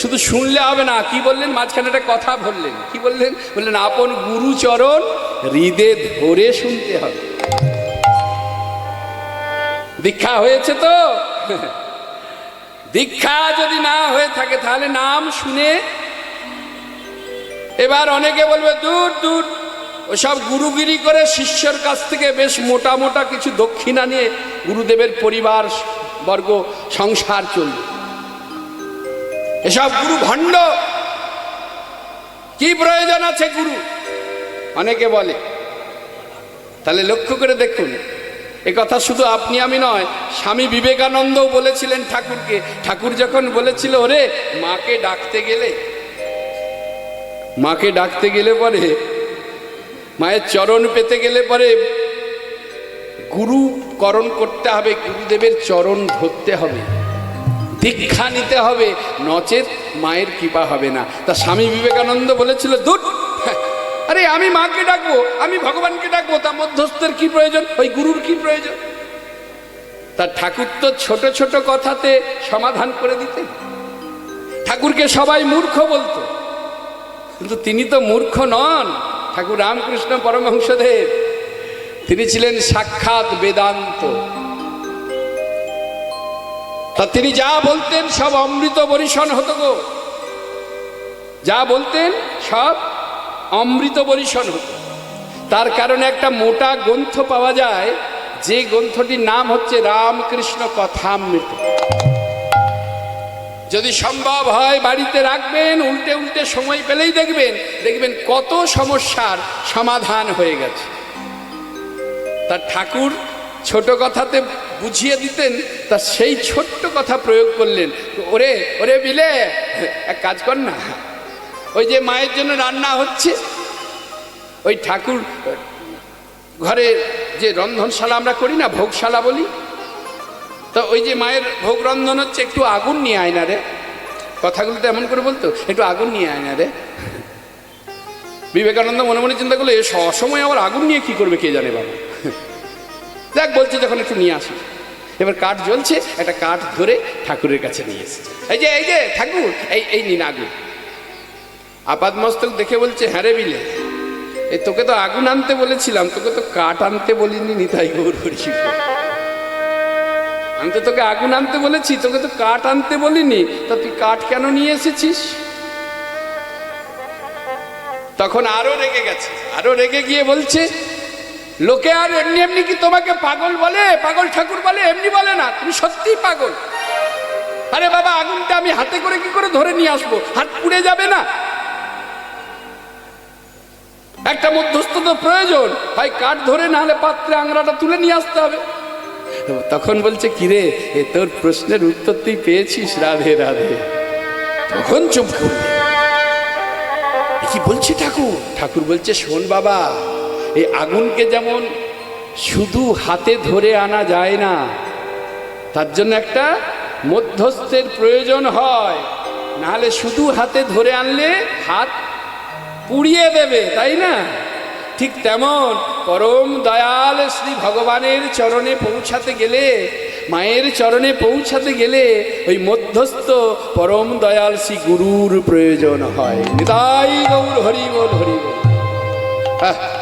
শুধু শুনলে হবে না। কি বললেন? মাঝখানে একটা কথা বললেন। কি বললেন? বললেন, আপন গুরুচরণ হৃদে ধরে শুনতে হবে। দীক্ষা হয়েছে তো? দীক্ষা যদি না হয়ে থাকে, তাহলে নাম শুনে এবার অনেকে বলবে, দূর দূর। ওসব গুরুগিরি করে শিষ্যর কাছ থেকে বেশ মোটা মোটা কিছু দক্ষিণা নিয়ে গুরুদেবের পরিবার বর্গ সংসার চলবে। এসব গুরু ভণ্ড। কি প্রয়োজন আছে গুরু? অনেকে বলে। তাহলে লক্ষ্য করে দেখুন, এ কথা শুধু আপনি, আমি নয়, স্বামী বিবেকানন্দও বলেছিলেন ঠাকুরকে। ঠাকুর যখন বলেছিল, ওরে, মাকে ডাকতে গেলে? মাকে ডাকতে গেলে পরে, মায়ের চরণ পেতে গেলে পরে গুরুকরণ করতে হবে, গুরুদেবের চরণ ধরতে হবে। দীক্ষা নিতে হবে। নচেত মায়ের কৃপা হবে না। তা স্বামী বিবেকানন্দ বলেছিল দূর আরে আমি মাকে ডাকবো, আমি ভগবানকে ডাকবো, তা মধ্যস্থের কি প্রয়োজন? ওই গুরুর কি প্রয়োজন? তার ঠাকুর তো ছোট ছোট কথাতে সমাধান করে দিতেন। ঠাকুরকে সবাই মূর্খ বলতো। কিন্তু তিনি তো মূর্খ নন। ঠাকুর রামকৃষ্ণ পরমহংসদেব। তিনি ছিলেন সাক্ষাৎ বেদান্ত। তা তিনি যা বলতেন সব অমৃত বরিশন হতো গো। যা বলতেন সব অমৃত বরিশন হতো। তার কারণে একটা মোটা গ্রন্থ পাওয়া যায়, যে গ্রন্থটির নাম হচ্ছে রামকৃষ্ণ কথামৃত। যদি সম্ভব হয় বাড়িতে রাখবেন, উল্টে উল্টে সময় পেলেই দেখবেন দেখবেন কত সমস্যার সমাধান হয়ে গেছে। তার ঠাকুর ছোট কথাতে বুঝিয়ে দিতেন, তা সেই ছোট্ট কথা প্রয়োগ করলেন। ওরে ওরে বিলে, এক কাজ কর না। ওই যে মায়ের জন্য রান্না হচ্ছে, ওই ঠাকুর, ঘরে যে রন্ধনশালা আমরা করি না, ভোগশালা বলি, তো ওই যে মায়ের ভোগ রন্ধন হচ্ছে, একটু আগুন নিয়ে আয় না রে। কথাগুলো তো এমন করে বলতো, একটু আগুন নিয়ে আয় না রে। বিবেকানন্দ মনে মনে চিন্তা করল, এ সসময় আবার আগুন নিয়ে কি করবে কে জানে বাবা। দেখ, বলছে যখন একটু নিয়ে আসি। এবার কাঠ জ্বলছে, একটা কাঠ ধরে ঠাকুরের কাছে নিয়ে এসেছে। এই যে এই যে, ঠাকুর, এই এই নিন আগুন। আপাত মস্তক দেখে বলছে হ্যাঁ রে বিলে এই তোকে তো আগুন আনতে বলেছিলাম, তোকে তো কাঠ আনতে বলিনি নিতাই গৌর হরিশিব। আমি তো তোকে আগুন আনতে বলেছি, তোকে তো কাঠ আনতে বলিনি, তা তুই কাঠ কেন নিয়ে এসেছিস? তখন আরও রেগে গেছে, আরও রেগে গিয়ে বলছে লোকে আর এমনি এমনি কি তোমাকে পাগল বলে, পাগল ঠাকুর বলে? এমনি বলে না, তুমি সত্যিই পাগল। আরে বাবা, আগুনটা আমি হাতে করে কি করে ধরে নিয়ে আসব? হাত পুড়ে যাবে না? একটা মধ্যস্থ তো প্রয়োজন। হয় কাঠ ধরে না হলে পাত্রে আংরাটা তুলে নিয়ে আসতে হবে। তখন বলছে, কিরে, এ তোর প্রশ্নের উত্তর তুই পেয়েছিস, রাধে রাধে। তখন চুপ করলে। এ কি বলছে ঠাকুর? ঠাকুর বলছে, শোন বাবা এই আগুনকে যেমন শুধু হাতে ধরে আনা যায় না, তার জন্য একটা মধ্যস্থের প্রয়োজন হয়। নাহলে শুধু হাতে ধরে আনলে হাত পুড়িয়ে দেবে, তাই না? ঠিক তেমন পরম দয়াল শ্রী ভগবানের চরণে পৌঁছাতে গেলে, মায়ের চরণে পৌঁছাতে গেলে ওই মধ্যস্থ পরম দয়াল শ্রী গুরুর প্রয়োজন হয়। নিতাই গৌর হরি বল হরি বল। আহ!